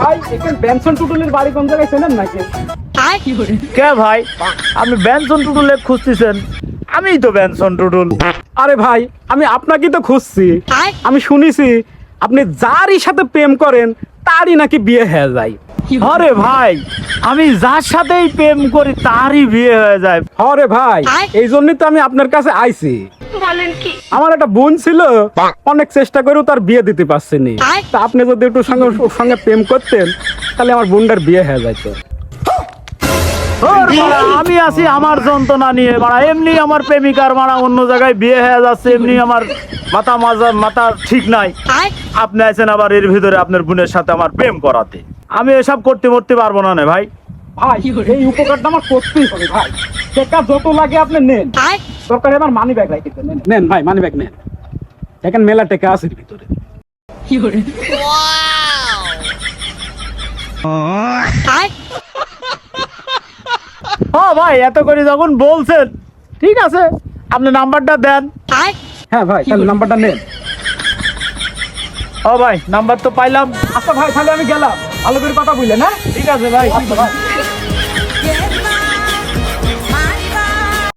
ভাই এখানে বেনসন টুটুলের বাড়ি কোন জায়গায় চেনেন নাকি? কে ভাই? আপনি টুটুলে খুঁজতেছেন? আমিই তো ব্যঞ্জন টুটুল। আরে ভাই আমি আপনাকেই তো খুঁজছি। আমি শুনেছি আপনি যারই সাথে প্রেম করেন তারই নাকি বিয়ে হয়ে যায়। আরে ভাই আমি যার সাথেই প্রেম করি তারই বিয়ে হয়ে যায়। হরে ভাই এই জন্যই তো আমি আপনার কাছে আইছি। আমার একটা বোন ছিল অনেক চেষ্টা করেও তার বিয়ে দিতে পারছেনি তা আপনি যদি একটু সঙ্গে ওর সঙ্গে প্রেম করতেন তাহলে আমার বোনটার বিয়ে হয়ে যেত ওর আমি আছি আমার যন্ত্রণা নিয়ে। মারা এমনি আমার প্রেমিকার মারা অন্য জায়গায় বিয়ে হয়ে যাচ্ছে এমনি আমার মাথা মাজা মাথা ঠিক নাই। আপনি আছেন আবার এর ভিতরে আপনার বোনের সাথে আমার প্রেম করাতে। আমি এসব করতে মরতে পারব না নে ভাই। ভাই এই উপকারটা আমার করতেই হবে ভাই। টাকা যত লাগে আপনি নেন। দরকার আমার মানি ব্যাগ রাখতে নেন নেন ভাই মানি ব্যাগ নেন। এখানে মেলা টাকা আছে ভিতরে। ও ভাই এত করে যখন বলছেন ঠিক আছে আপনি নাম্বারটা দেন। হ্যাঁ ভাই তাহলে নাম্বারটা নেন। ও ভাই নাম্বার তো পাইলাম। আচ্ছা ভাই তাহলে আমি গেলাম। ভালো করে কথা বললেন হ্যাঁ? ঠিক আছে ভাই আচ্ছা ভাই